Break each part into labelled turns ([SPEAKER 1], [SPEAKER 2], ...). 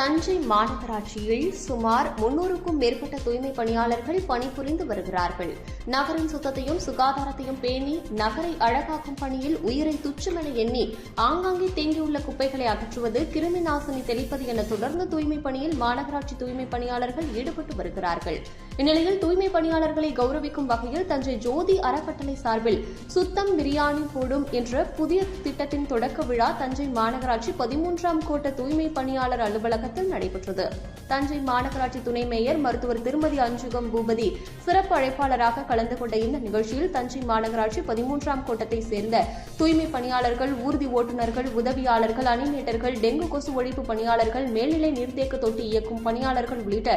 [SPEAKER 1] தஞ்சை மாநகராட்சியில் சுமார் முன்னூறுக்கும் மேற்பட்ட தூய்மை பணியாளர்கள் பணிபுரிந்து வருகிறார்கள். நகரின் சுத்தத்தையும் சுகாதாரத்தையும் பேணி நகரை அழகாக்கும் பணியில் உயிரை துச்சமென எண்ணி ஆங்காங்கே தேங்கியுள்ள குப்பைகளை அகற்றுவது கிருமி நாசினி தெளிப்பது என தொடர்ந்து தூய்மை பணியில் மாநகராட்சி தூய்மை பணியாளர்கள் ஈடுபட்டு வருகிறார்கள். இந்நிலையில் தூய்மை பணியாளர்களை கௌரவிக்கும் வகையில் தஞ்சை ஜோதி அறக்கட்டளை சார்பில் சுத்தம் பிரியாணி போடும் என்ற புதிய திட்டத்தின் தொடக்க விழா தஞ்சை மாநகராட்சி பதிமூன்றாம் கோட்ட தூய்மை பணியாளர் அலுவலகத்தில் நடைபெற்றது. தஞ்சை மாநகராட்சி துணை மேயர் மருத்துவர் திருமதி அஞ்சுகம் பூபதி சிறப்பு அழைப்பாளராக கலந்து கொண்ட இந்த நிகழ்ச்சியில் தஞ்சை மாநகராட்சி பதிமூன்றாம் கோட்டத்தைச் சேர்ந்த தூய்மை பணியாளர்கள் ஊர்தி ஓட்டுநர்கள் உதவியாளர்கள் அணிமேட்டர்கள் டெங்கு கொசு ஒழிப்பு பணியாளர்கள் மேல்நிலை நீர்த்தேக்க தொட்டி இயக்கும் பணியாளர்கள் உள்ளிட்ட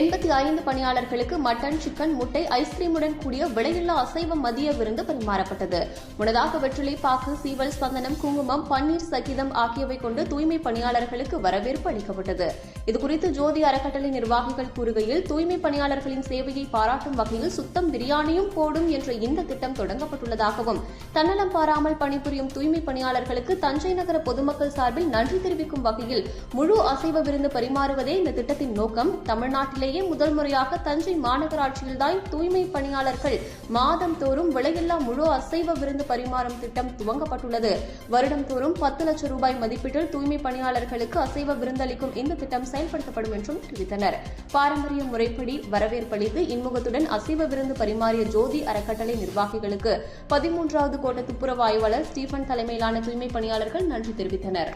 [SPEAKER 1] எண்பத்தி ஐந்து பணியாளர்களுக்கு மட்டன் சிக்கன் முட்டை ஐஸ்கிரீமுடன் கூடிய விலையில்லா அசைவ மதிய விருந்து பரிமாறப்பட்டது. முன்னதாக வெற்றிலை பாக்கு சீவல் சந்தனம் குங்குமம் பன்னீர் சகிதம் ஆகியவை கொண்டு தூய்மை பணியாளர்களுக்கு வரவேற்பு அளிக்கப்பட்டது. 对，对 இதுகுறித்து ஜோதி அறக்கட்டளை நிர்வாகிகள் கூறுகையில் தூய்மை பணியாளர்களின் சேவையை பாராட்டும் வகையில் சுத்தம் பிரியாணியும் போடும் என்ற இந்த திட்டம் தொடங்கப்பட்டுள்ளதாகவும் தன்னலம் பாராமல் பணிபுரியும் தூய்மை பணியாளர்களுக்கு தஞ்சை நகர பொதுமக்கள் சார்பில் நன்றி தெரிவிக்கும் வகையில் முழு அசைவ விருந்து பரிமாறுவதே இந்த திட்டத்தின் நோக்கம். தமிழ்நாட்டிலேயே முதல் முறையாக தஞ்சை மாநகராட்சியில்தான் தூய்மை பணியாளர்கள் மாதம் தோறும் விலையில்லா முழு அசைவ விருந்து பரிமாறும் திட்டம் துவங்கப்பட்டுள்ளது. வருடம் தோறும் பத்து லட்சம் ரூபாய் மதிப்பீட்டில் தூய்மை பணியாளர்களுக்கு அசைவ விருந்தளிக்கும் இந்த திட்டம் செயல்படுத்தப்படும் என்றும் தெரிவித்தனர். பாரம்பரிய முறைப்படி வரவேற்பளித்து இன்முகத்துடன் அசைவ விருந்து பரிமாறிய ஜோதி அறக்கட்டளை நிர்வாகிகளுக்கு பதிமூன்றாவது கோட்ட துப்புரவு ஆய்வாளர் ஸ்டீபன் தலைமையிலான தூய்மை பணியாளர்கள் நன்றி தெரிவித்தனர்.